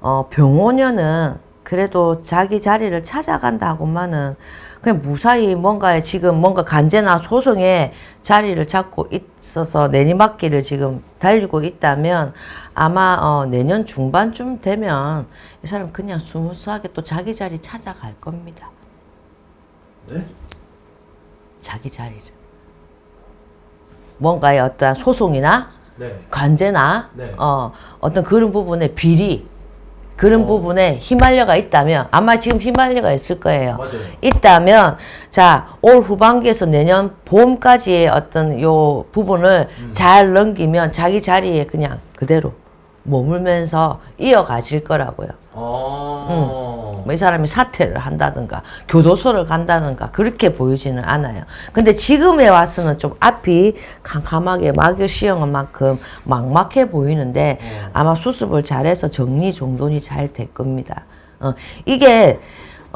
어, 병원녀는 그래도 자기 자리를 찾아간다고만은 그냥 무사히 뭔가에 지금 뭔가 간제나 소송에 자리를 잡고 있어서 내리막길을 지금 달리고 있다면 아마 어, 내년 중반쯤 되면 이 사람 그냥 스무스하게 또 자기 자리 찾아갈 겁니다. 네? 자기 자리를. 뭔가의 어떠한 소송이나 네. 관제나 네. 어, 어떤 그런 부분에 비리 그런 어. 부분에 휘말려가 있다면 아마 지금 휘말려가 있을 거예요. 맞아요. 있다면 자 올 후반기에서 내년 봄까지의 어떤 요 부분을 음. 잘 넘기면 자기 자리에 그냥 그대로 머물면서 이어가질 거라고요. 어. 뭐 이 사람이 사퇴를 한다든가 교도소를 간다든가 그렇게 보이지는 않아요. 근데 지금에 와서는 좀 앞이 캄캄하게 막을 시험한 만큼 막막해 보이는데 어. 아마 수습을 잘해서 정리 정돈이 잘 될 겁니다. 어, 이게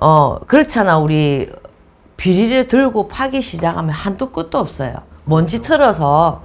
어 그렇잖아 우리 비리를 들고 파기 시작하면 한도 끝도 없어요. 먼지 틀어서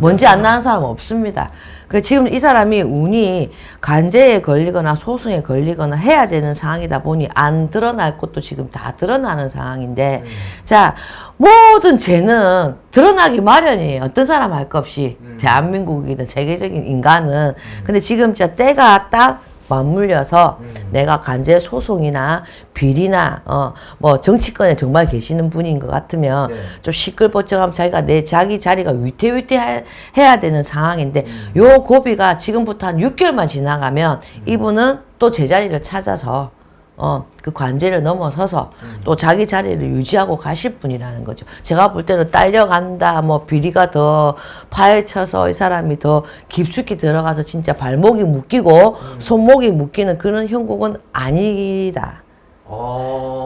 먼지 안 나는 사람 없습니다. 그 지금 이 사람이 운이 간제에 걸리거나 소송에 걸리거나 해야 되는 상황이다 보니 안 드러날 것도 지금 다 드러나는 상황인데 자 모든 죄는 드러나기 마련이에요. 어떤 사람 할 것 없이 대한민국이든 세계적인 인간은 근데 지금 진짜 때가 딱 맞물려서 내가 간제 소송이나 비리나 어 뭐 정치권에 정말 계시는 분인 것 같으면 네. 좀 시끌벅적하면 자기가 내 자기 자리가 위태위태 해야 되는 상황인데 요 고비가 지금부터 한 6개월만 지나가면 이분은 또 제자리를 찾아서 어 그 관제를 넘어서서 또 자기 자리를 유지하고 가실 분이라는 거죠. 제가 볼 때는 딸려간다, 뭐 비리가 더 파헤쳐서 이 사람이 더 깊숙이 들어가서 진짜 발목이 묶이고 손목이 묶이는 그런 형국은 아니다.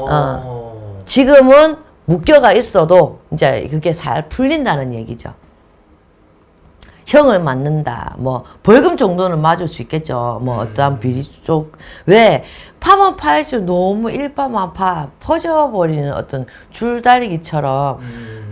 어. 지금은 묶여가 있어도 이제 그게 잘 풀린다는 얘기죠. 형을 맞는다. 뭐 벌금 정도는 맞을 수 있겠죠. 뭐 어떠한 비리 쪽 왜 파면 파일수록 너무 일파만파 퍼져버리는 어떤 줄다리기처럼 음.